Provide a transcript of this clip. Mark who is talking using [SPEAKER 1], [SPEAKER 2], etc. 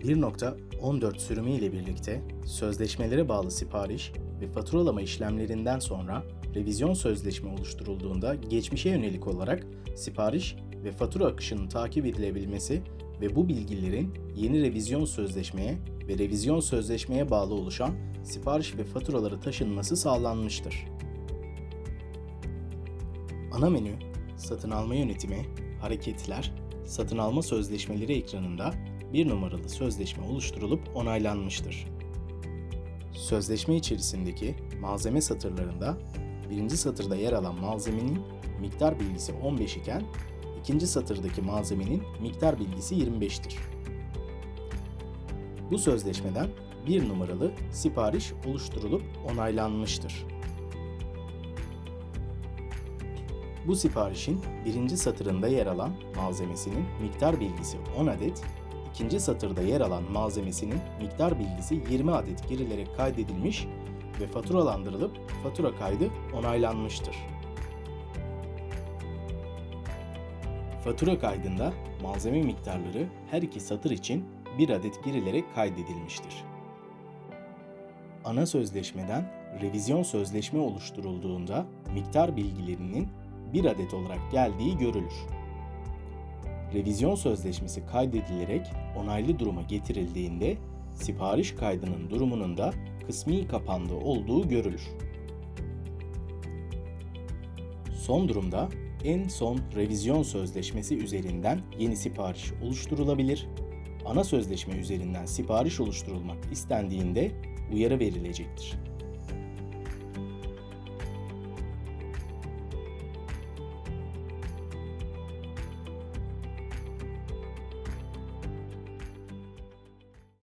[SPEAKER 1] 1.14 sürümü ile birlikte sözleşmelere bağlı sipariş ve faturalama işlemlerinden sonra revizyon sözleşme oluşturulduğunda geçmişe yönelik olarak sipariş ve fatura akışının takip edilebilmesi ve bu bilgilerin yeni revizyon sözleşmeye ve revizyon sözleşmeye bağlı oluşan sipariş ve faturaları taşınması sağlanmıştır. Ana menü, satın alma yönetimi, hareketler, satın alma sözleşmeleri ekranında bir numaralı sözleşme oluşturulup onaylanmıştır. Sözleşme içerisindeki malzeme satırlarında birinci satırda yer alan malzemenin miktar bilgisi 15 iken ikinci satırdaki malzemenin miktar bilgisi 25'tir. Bu sözleşmeden bir numaralı sipariş oluşturulup onaylanmıştır. Bu siparişin birinci satırında yer alan malzemesinin miktar bilgisi 10 adet, ikinci satırda yer alan malzemesinin miktar bilgisi 20 adet girilerek kaydedilmiş ve faturalandırılıp fatura kaydı onaylanmıştır. Fatura kaydında malzeme miktarları her iki satır için bir adet girilerek kaydedilmiştir. Ana sözleşmeden revizyon sözleşme oluşturulduğunda miktar bilgilerinin bir adet olarak geldiği görülür. Revizyon sözleşmesi kaydedilerek onaylı duruma getirildiğinde sipariş kaydının durumunun da kısmi kapandığı olduğu görülür. Son durumda en son revizyon sözleşmesi üzerinden yeni sipariş oluşturulabilir. Ana sözleşme üzerinden sipariş oluşturulmak istendiğinde uyarı verilecektir.